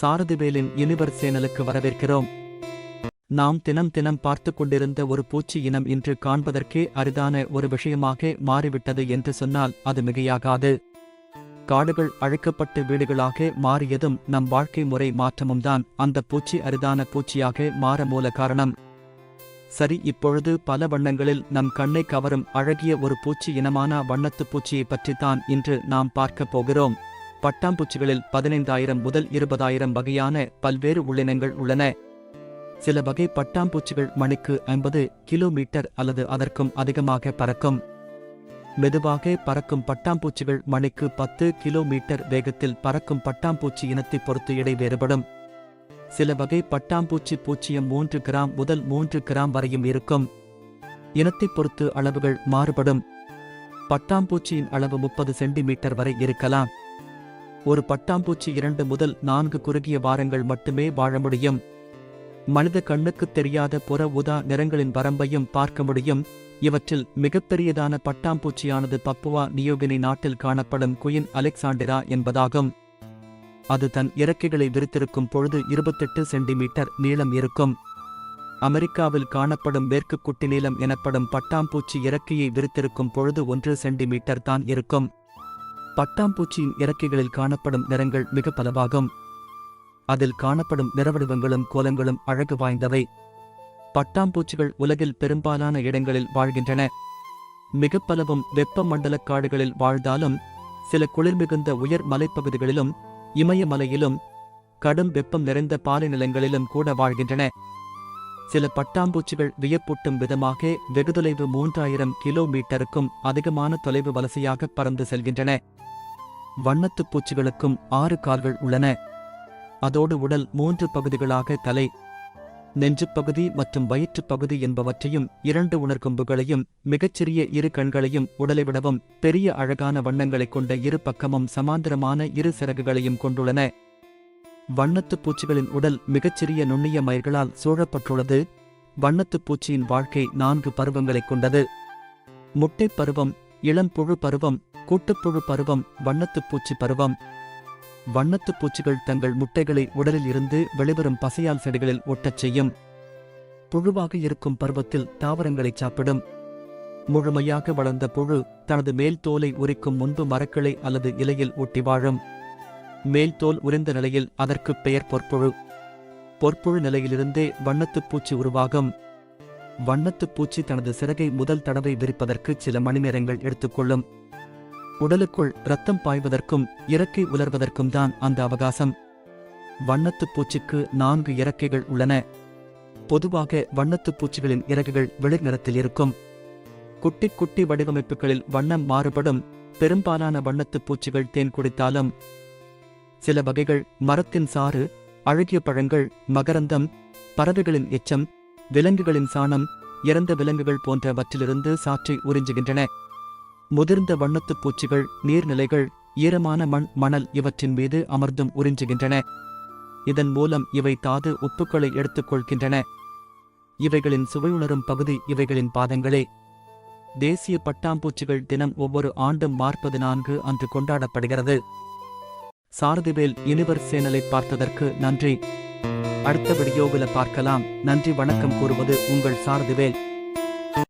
சாரதிவேலின் யுனிவர் சேனலுக்கு வரவேற்கிறோம். நாம் தினம் தினம் பார்த்து கொண்டிருந்த ஒரு பூச்சி இனம் இன்று காண்பதற்கே அரிதான ஒரு விஷயமாக மாறிவிட்டது என்று சொன்னால் அது மிகையாகாது. காடுகள் அழைக்கப்பட்டு வீடுகளாக மாறியதும் நம் வாழ்க்கை முறை மாற்றமும் தான் அந்த பூச்சி அரிதான பூச்சியாக மாற மூல காரணம். சரி இப்பொழுது பல வண்ணங்களில் நம் கண்ணை கவரும் அழகிய ஒரு பூச்சி இனமான வண்ணத்துப் பூச்சியை பற்றித்தான் இன்று நாம் பார்க்கப் போகிறோம். பட்டாம்பூச்சிகளில் பதினைந்தாயிரம் முதல் இருபதாயிரம் வகையான பல்வேறு உள்ளினங்கள் உள்ளன. சில வகை பட்டாம்பூச்சிகள் மணிக்கு ஐம்பது கிலோமீட்டர் அல்லது அதற்கும் அதிகமாக பறக்கும். மெதுவாக பறக்கும் பட்டாம்பூச்சிகள் மணிக்கு பத்து கிலோமீட்டர் வேகத்தில் பறக்கும் பட்டாம்பூச்சி இனத்தை பொறுத்து இடை வேறுபடும். சில வகை பட்டாம்பூச்சி பூச்சியம் மூன்று கிராம் முதல் மூன்று கிராம் வரையும் இருக்கும். இனத்தைப் பொறுத்து அளவுகள் மாறுபடும். பட்டாம்பூச்சியின் அளவு முப்பது சென்டிமீட்டர் வரை இருக்கலாம். ஒரு பட்டாம்பூச்சி இரண்டு முதல் நான்கு குறுகிய வாரங்கள் மட்டுமே வாழ முடியும். மனித கண்ணுக்குத் தெரியாத புற உதா நிறங்களின் வரம்பையும் பார்க்க முடியும். இவற்றில் மிகப்பெரியதான பட்டாம்பூச்சியானது பப்புவா நியோகினி நாட்டில் காணப்படும் குயின் அலெக்சாண்டிரா என்பதாகும். அது தன் இறக்கைகளை விரித்திருக்கும் பொழுது இருபத்தெட்டு சென்டிமீட்டர் நீளம் இருக்கும். அமெரிக்காவில் காணப்படும் மேற்கு குட்டி நீளம் எனப்படும் பட்டாம்பூச்சி இறக்கையை விரித்திருக்கும் பொழுது ஒன்று சென்டிமீட்டர் தான் இருக்கும். பட்டாம்பூச்சியின் இறக்கைகளில் காணப்படும் நிறங்கள் மிக பலவாகும். அதில் காணப்படும் நிறவடிவங்களும் கோலங்களும் அழகு வாய்ந்தவை. பட்டாம்பூச்சிகள் உலகில் பெரும்பாலான இடங்களில் வாழ்கின்றன. மிக பலவும் வெப்பமண்டல காடுகளில் வாழ்ந்தாலும் சில குளிர்மிகுந்த உயர் மலைப்பகுதிகளிலும் இமயமலையிலும் கடும் வெப்பம் நிறைந்த பாலை நிலங்களிலும் கூட வாழ்கின்றன. சில பட்டாம்பூச்சிகள் வியப்பூட்டும் விதமாக வெகுதொலைவு மூன்றாயிரம் கிலோமீட்டருக்கும் அதிகமான தொலைவு வலசையாக பறந்து செல்கின்றன. வண்ணத்துப் பூச்சிகளுக்கும் ஆறு கால்கள் உள்ளன. அதோடு உடல் மூன்று பகுதிகளாக தலை நெஞ்சுப் பகுதி மற்றும் வயிற்றுப் பகுதி என்பவற்றையும் இரண்டு உணர்கொம்புகளையும் மிகச்சிறிய இரு கண்களையும் உடலை விடவும் பெரிய அழகான வண்ணங்களைக் கொண்ட இரு பக்கமும் சமாந்தரமான இரு சிறகுகளையும் கொண்டுள்ளன. வண்ணத்துப் பூச்சிகளின் உடல் மிகச்சிறிய நுண்ணிய மயிர்களால் சூழப்பட்டுள்ளது. வண்ணத்துப் பூச்சியின் வாழ்க்கை நான்கு பருவங்களைக் கொண்டது. முட்டைப் பருவம் இளம்புழு பருவம் கூட்டுப்புழு பருவம் வண்ணத்துப் பூச்சி பருவம். வண்ணத்துப் பூச்சிகள் தங்கள் முட்டைகளை உடலில் இருந்து வெளிவரும் பசையால் செடிகளில் ஒட்டச் செய்யும். புழுவாக இருக்கும் பருவத்தில் தாவரங்களைச் சாப்பிடும். முழுமையாக வளர்ந்த புழு தனது மேல் தோலை உரிக்கும் முன்பு மரக்கிளை அல்லது இலையில் ஒட்டி வாழும். மேல் தோல் உரிந்த நிலையில் அதற்குப் பெயர் பொற்புழு. பொற்புழு நிலையிலிருந்தே வண்ணத்துப் பூச்சி உருவாகும். வண்ணத்துப் பூச்சி தனது சிறகை முதல் தடவை விரிப்பதற்கு சில மணிநேரங்கள் எடுத்துக்கொள்ளும் உடலுக்குள் ரத்தம் பாய்வதற்கும் இறக்கை உலர்வதற்கும் தான் அந்த அவகாசம். வண்ணத்துப் பூச்சிக்கு நான்கு இறக்கைகள் உள்ளன. பொதுவாக வண்ணத்துப் பூச்சிகளின் இறகுகள் வெளிர் நிறத்தில் இருக்கும். குட்டி குட்டி வடிவமைப்புகளில் வண்ணம் மாறுபடும். பெரும்பாலான வண்ணத்துப் பூச்சிகள் தேன் குடித்தாலும் சில வகைகள் மரத்தின் சாறு அழகிய பழங்கள் மகரந்தம் பறவைகளின் எச்சம் விலங்குகளின் சாணம் இறந்த விலங்குகள் போன்றவற்றிலிருந்து சாற்றை உறிஞ்சுகின்றன. முதிர்ந்த வண்ணத்துப் பூச்சிகள் நீர்நிலைகள் ஈரமான மண் மணல் இவற்றின் மீது அமர்ந்தும் உறிஞ்சுகின்றன. இதன் மூலம் இவை தாது உப்புக்களை எடுத்துக்கொள்கின்றன இவைகளின் சுவையுணரும் பகுதி இவைகளின் பாதங்களே. தேசிய பட்டாம்பூச்சிகள் தினம் ஒவ்வொரு ஆண்டும் மார்ப்பது நான்கு அன்று கொண்டாடப்படுகிறது. சாரதிவேல் இனிவர் சேனலை பார்த்ததற்கு நன்றி. அடுத்த வீடியோவில் பார்க்கலாம். நன்றி வணக்கம் கூறுவது உங்கள் சாரதிவேல்.